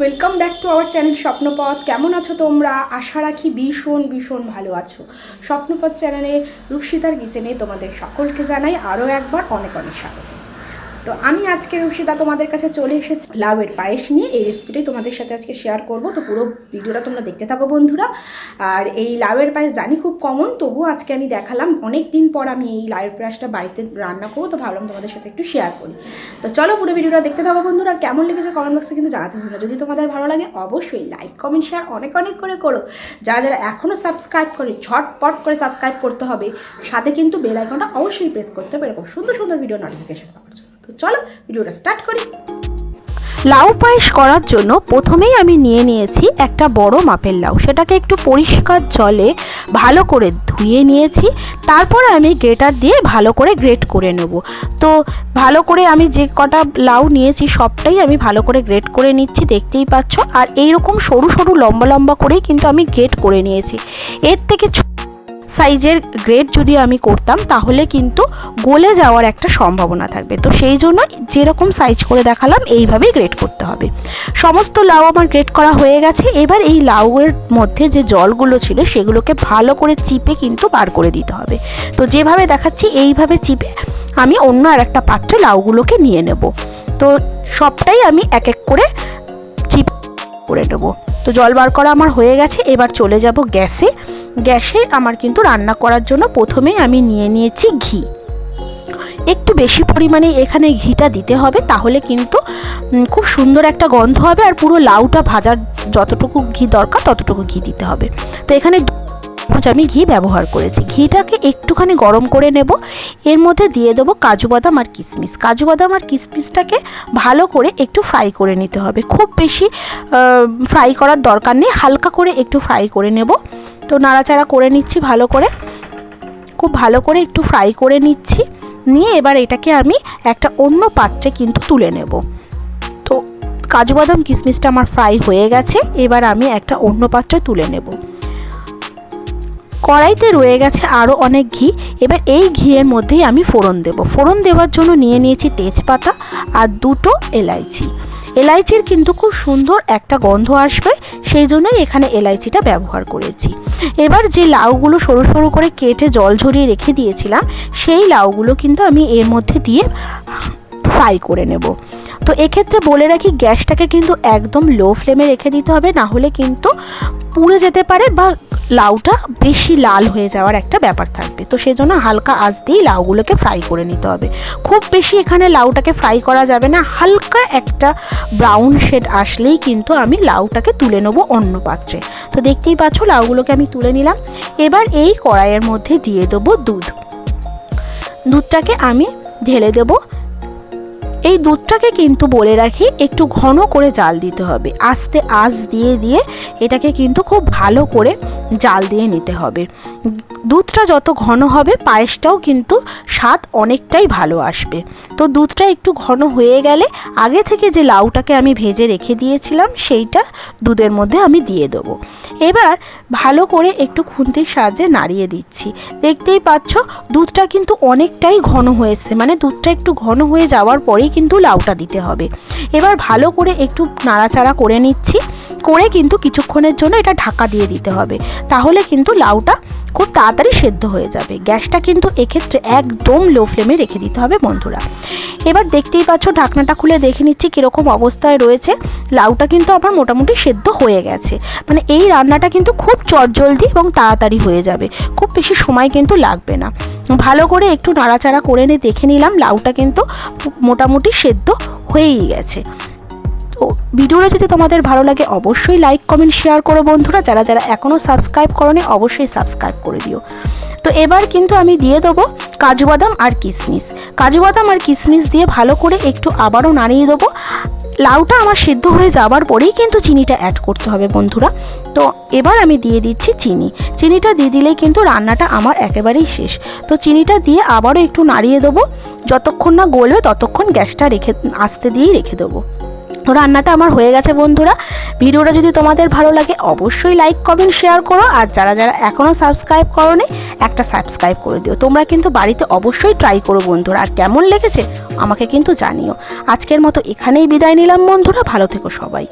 Welcome back to our channel Swapnapath কেমন আছো তোমরা? আশা রাখি ভীষণ ভীষণ ভালো আছো। স্বপ্নপথ চ্যানেলে রূপসিতার কিচেনে তোমাদের সকলকে জানাই আরও একবার অনেক অনেক স্বাগত। তো আমি আজকে রূপসিতা তোমাদের কাছে চলে এসেছি লাউয়ের পায়েস নিয়ে। এই রেসিপিটাই তোমাদের সাথে আজকে শেয়ার করব। তো পুরো ভিডিওটা তোমরা দেখতে থাকো বন্ধুরা। আর এই লাউয়ের পায়েস জানি খুব কমন তবুও আজকে আমি দেখালাম। অনেক দিন পর আমি এই লাউয়ের পায়েসটা বাড়িতে রান্না করব, তো ভাবলাম তোমাদের সাথে একটু শেয়ার করি। তো চলো পুরো ভিডিওটা দেখতে থাকো বন্ধুরা। আর কেমন লেগেছে কমেন্ট বক্সে কিন্তু জানাতে হবে না। যদি তোমাদের ভালো লাগে, অবশ্যই লাইক কমেন্ট শেয়ার অনেক অনেক করে করো। যারা যারা এখনও সাবস্ক্রাইব করে ঝটপট করে সাবস্ক্রাইব করতে হবে। সাথে কিন্তু বেল আইকনটা অবশ্যই প্রেস করতে হবে। এরকম সুন্দর সুন্দর ভিডিও নোটিফিকেশন পাওয়ার জন্য। তো চলো ভিডিওটা স্টার্ট করি। লাউ পায়েস করার জন্য প্রথমেই আমি নিয়ে নিয়েছি একটা বড় মাপের লাউ। সেটাকে একটু পরিষ্কার জলে ভালো করে ধুয়ে নিয়েছি। তারপর আমি গ্রেটার দিয়ে ভালো করে গ্রেট করে নেব। তো ভালো করে আমি যে কটা লাউ নিয়েছি সবটাই আমি ভালো করে গ্রেট করে নিচ্ছি, দেখতেই পাচ্ছ। আর এইরকম সরু সরু লম্বা লম্বা করেই কিন্তু আমি গ্রেট করে নিয়েছি। এর থেকে সাইজের গ্রেড যদি আমি করতাম, তাহলে কিন্তু গলে যাওয়ার একটা সম্ভাবনা থাকবে। তো সেই জন্য যেরকম সাইজ করে দেখালাম, এইভাবেই গ্রেড করতে হবে। সমস্ত লাউ আমার গ্রেড করা হয়ে গেছে। এবার এই লাউয়ের মধ্যে যে জলগুলো ছিল, সেগুলোকে ভালো করে চিপে কিন্তু বার করে দিতে হবে। তো যেভাবে দেখাচ্ছি, এইভাবে চিপে আমি অন্য আর একটা পাত্রে লাউগুলোকে নিয়ে নেব। তো সবটাই আমি এক এক করে চিপ করে নেব। তো জল বার করা আমার হয়ে গেছে, এবার চলে যাব গ্যাসে। গ্যাসে আমার কিন্তু রান্না করার জন্য প্রথমেই আমি নিয়ে নিয়েছি ঘি। একটু বেশি পরিমাণে এখানে ঘিটা দিতে হবে, তাহলে কিন্তু খুব সুন্দর একটা গন্ধ হবে আর পুরো লাউটা ভাজার যতটুকু ঘি দরকার ততটুকু ঘি দিতে হবে। তো এখানে চামচ আমি ঘি ব্যবহার করেছি। ঘিটাকে একটুখানি গরম করে নেব। এর মধ্যে দিয়ে দেবো কাজু বাদাম আর কিশমিশ। কাজু বাদাম আর কিশমিশটাকে ভালো করে একটু ফ্রাই করে নিতে হবে। খুব বেশি ফ্রাই করার দরকার নেই। হালকা করে একটু ফ্রাই করে নেব। তো নাড়াচাড়া করে নিচ্ছি ভালো করে। খুব ভালো করে একটু ফ্রাই করে নিচ্ছি। নিয়ে এবার এটাকে আমি একটা অন্য পাত্রে কিন্তু তুলে নেব। তো কাজু বাদাম, কিশমিশটা আমার ফ্রাই হয়ে গেছে। এবার আমি একটা অন্য পাত্রে তুলে নেব। কড়াইতে রয়ে গেছে আরও অনেক ঘি। এবার এই ঘিয়ের মধ্যেই আমি ফোড়ন দেব। ফোড়ন দেওয়ার জন্য নিয়ে নিয়েছি তেজপাতা আর দুটো এলাইচি। এলাইচির কিন্তু খুব সুন্দর একটা গন্ধ আসবে, সেই জন্যই এখানে এলাইচিটা ব্যবহার করেছি। এবার যে লাউগুলো সরু সরু করে কেটে জল ঝরিয়ে রেখে দিয়েছিলাম, সেই লাউগুলো কিন্তু আমি এর মধ্যে দিয়ে ফ্রাই করে নেব। তো এক্ষেত্রে বলে রাখি, গ্যাসটাকে কিন্তু একদম লো ফ্লেমে রেখে দিতে হবে, না হলে কিন্তু পুড়ে যেতে পারে বা লাউটা বেশি লাল হয়ে যাওয়ার একটা ব্যাপার থাকবে। তো সেজন্য হালকা আঁচ দিয়েই লাউগুলোকে ফ্রাই করে নিতে হবে। খুব বেশি এখানে লাউটাকে ফ্রাই করা যাবে না। হালকা একটা ব্রাউন শেড আসলেই কিন্তু আমি লাউটাকে তুলে নেব অন্য পাত্রে। তো দেখতেই পাচ্ছ লাউগুলোকে আমি তুলে নিলাম। এবার এই কড়াইয়ের মধ্যে দিয়ে দেবো দুধ। দুধটাকে আমি ঢেলে দেবো। এই দুধটাকে কিন্তু বলে রাখি একটু ঘন করে জাল দিতে হবে। আস্তে আঁচ দিয়ে দিয়ে এটাকে কিন্তু খুব ভালো করে জাল দিয়ে নিতে হবে। দুধটা যত ঘন হবে পায়েসটাও কিন্তু স্বাদ অনেকটাই ভালো আসবে। তো দুধটা একটু ঘন হয়ে গেলে আগে থেকে যে লাউটাকে আমি ভেজে রেখে দিয়েছিলাম সেইটা দুধের মধ্যে আমি দিয়ে দেবো। এবার ভালো করে একটু খুন্তির সাহায্যে নাড়িয়ে দিচ্ছি। দেখতেই পাচ্ছ দুধটা কিন্তু অনেকটাই ঘন হয়েছে। মানে দুধটা একটু ঘন হয়ে যাওয়ার পরেই কিন্তু লাউটা দিতে হবে। এবার ভালো করে একটু নাড়াচাড়া করে নিচ্ছি। করে কিন্তু কিছুক্ষণের জন্য এটা ঢাকা দিয়ে দিতে হবে। তাহলে কিন্তু লাউটা খুব তাড়াতাড়ি সেদ্ধ হয়ে যাবে। গ্যাসটা কিন্তু এক্ষেত্রে একদম লো ফ্লেমে রেখে দিতে হবে বন্ধুরা। এবার দেখতেই পাচ্ছ, ঢাকনাটা খুলে দেখে নিচ্ছি কীরকম অবস্থায় রয়েছে। লাউটা কিন্তু আমার মোটামুটি সেদ্ধ হয়ে গেছে। মানে এই রান্নাটা কিন্তু খুব চটজলদি এবং তাড়াতাড়ি হয়ে যাবে। খুব বেশি সময় কিন্তু লাগবে না। ভালো করে একটু নাড়াচাড়া করে নিয়ে দেখে নিলাম লাউটা কিন্তু মোটামুটি সেদ্ধ হয়েই গেছে। তো ভিডিওটা যদি তোমাদের ভালো লাগে অবশ্যই লাইক কমেন্ট শেয়ার করো বন্ধুরা। যারা যারা এখনও সাবস্ক্রাইব করোনি, অবশ্যই সাবস্ক্রাইব করে দিও। তো এবার কিন্তু আমি দিয়ে দেবো কাজু বাদাম আর কিশমিশ কাজু বাদাম আর কিশমিশ দিয়ে ভালো করে একটু আবারও নাড়িয়ে দেবো। লাউটা আমার সিদ্ধ হয়ে যাওয়ার পরেই কিন্তু চিনিটা অ্যাড করতে হবে বন্ধুরা। তো এবার আমি দিয়ে দিচ্ছি চিনি। চিনিটা দিয়ে দিলেই কিন্তু রান্নাটা আমার একেবারেই শেষ। তো চিনিটা দিয়ে আবারও একটু নাড়িয়ে দেবো। যতক্ষণ না গলবে ততক্ষণ গ্যাসটা রেখে, আস্তে দিয়েই রেখে দেবো। তো রান্নাটা আমার হয়ে গেছে বন্ধুরা। ভিডিওটা যদি তোমাদের ভালো লাগে অবশ্যই লাইক কমেন্ট শেয়ার করো। আর যারা যারা এখনও সাবস্ক্রাইব করোনি একটা সাবস্ক্রাইব করে দিও। তোমরা কিন্তু বাড়িতে অবশ্যই ট্রাই করো বন্ধুরা। আর কেমন লেগেছে আমাকে কিন্তু জানিও। আজকের মতো এখানেই বিদায় নিলাম বন্ধুরা। ভালো থেকো সবাই।